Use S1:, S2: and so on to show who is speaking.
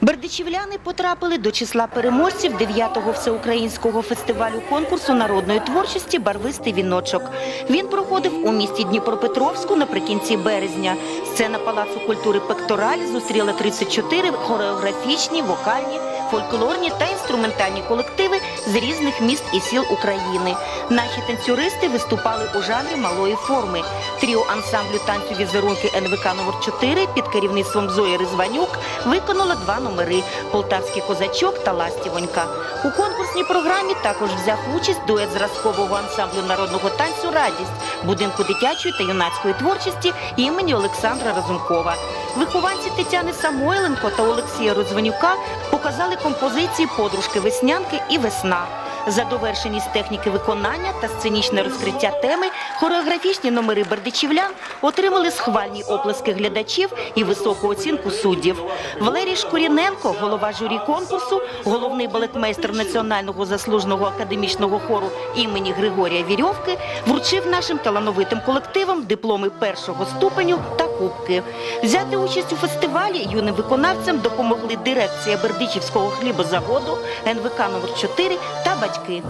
S1: Бердичівляни потрапили до числа переможців 9-го всеукраїнського фестивалю конкурсу народної творчості Барвистий віночок. Він проходив у місті Дніпропетровську наприкінці березня. Сцена Палацу культури Пектораль зустріла 34 хореографічні, вокальні, фольклорні та інструментальні колективи з різних міст і сіл України. Наші танцюристи виступали у жанрі малої форми. Тріо ансамблю танцю візерунки НВК номер 4 під керівництвом Зої Ризванюк виконало два номери Полтавський козачок та Ластівонька. У конкурсній програмі також взяв участь дует зразкового ансамблю народного танцю Радість будинку дитячої та юнацької творчості імені Олександра Разумкова. Вихованці Тетяни Самойленко та Олексія Розвенюка показали композиції подружки веснянки і весна. За довершеність техніки виконання та сценічне розкриття теми хореографічні номери бердичівлян отримали схвальні оплески глядачів і високу оцінку суддів. Валерій Шкуріненко, голова журі конкурсу, головний балетмейстер Національного заслуженого академічного хору імені Григорія Вірьовки, вручив нашим талановитим колективам дипломи першого ступеню та кубки. Взяти участь у фестивалі юним виконавцям допомогли дирекція Бердичівського хлібозаводу, НВК номер 4 та батьки.